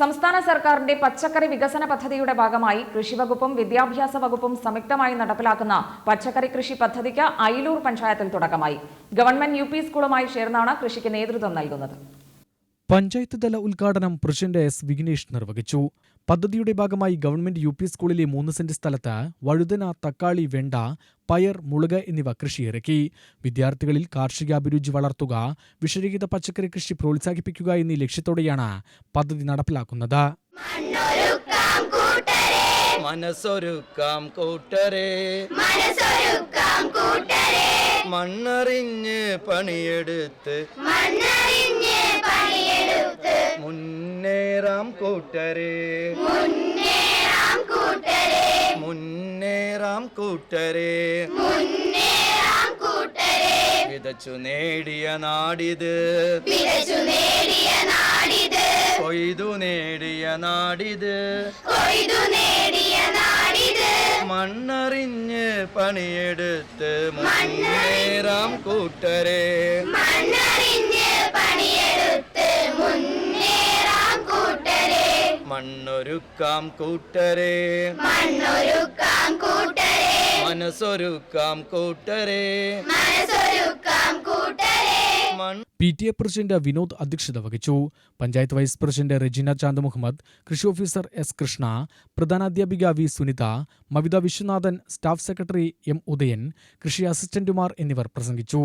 സംസ്ഥാന സർക്കാരിന്റെ പച്ചക്കറി വികസന പദ്ധതിയുടെ ഭാഗമായി കൃഷിവകുപ്പും വിദ്യാഭ്യാസ വകുപ്പും സംയുക്തമായി നടപ്പിലാക്കുന്ന പച്ചക്കറി കൃഷി പദ്ധതിക്ക് അയിലൂർ പഞ്ചായത്തിൽ തുടക്കമായി. ഗവൺമെന്റ് യു സ്കൂളുമായി ചേർന്നാണ് കൃഷിക്ക് നേതൃത്വം നൽകുന്നത്. പഞ്ചായത്ത് തല ഉദ്ഘാടനം പ്രസിഡന്റ് എസ് വിഘ്നേഷ് നിർവഹിച്ചു. പദ്ധതിയുടെ ഭാഗമായി ഗവൺമെന്റ് യു പി സ്കൂളിലെ മൂന്ന് സെന്റ് സ്ഥലത്ത് വഴുതന തക്കാളി വെണ്ട പയർ മുളക് എന്നിവ കൃഷിയിറക്കി വിദ്യാർത്ഥികളിൽ കാർഷികാഭിരുചി വളർത്തുക വിഷരഹിത പച്ചക്കറി കൃഷി പ്രോത്സാഹിപ്പിക്കുക എന്നീ ലക്ഷ്യത്തോടെയാണ് പദ്ധതി നടപ്പിലാക്കുന്നത്. മനസ്സൊരുക്കാം കൂട്ടരെ. മനസ്സൊരുക്കാം കൂട്ടരെ. മണ്ണറിഞ്ഞ് പണിയെടുത്ത്. മണ്ണറിഞ്ഞ് പണിയെടുത്ത്. മുന്നേറാം കൂട്ടരേ. മുന്നേറാം മുന്നേറാം കൂട്ടരെ. വിതച്ചു നേടിയ നാടിത്. കൊയ്തു നേടിയ നാടിത്. മണ്ണറിഞ്ഞ് പണിയെടുത്ത് മുന്നേറാം കൂട്ടരെ. മണ്ണൊരുക്കാം കൂട്ടരെ. മണ്ണൊരുക്കാം കൂട്ടരെ. മനസ്സൊരുക്കാം കൂട്ടരെ. മനസ്സൊരുക്കാം കൂട്ടരെ. മൺ P T A president Vinod അധ്യക്ഷത വഹിച്ചു. പഞ്ചായത്ത് വൈസ് പ്രസിഡന്റ് റെജിന ചാന്ദ് മുഹമ്മദ് കൃഷി ഓഫീസർ എസ് കൃഷ്ണ പ്രധാനാധ്യാപിക V Sunitha Mavitha Viswanathan staff secretary M Udayan കൃഷി അസിസ്റ്റന്റുമാർ എന്നിവർ പ്രസംഗിച്ചു.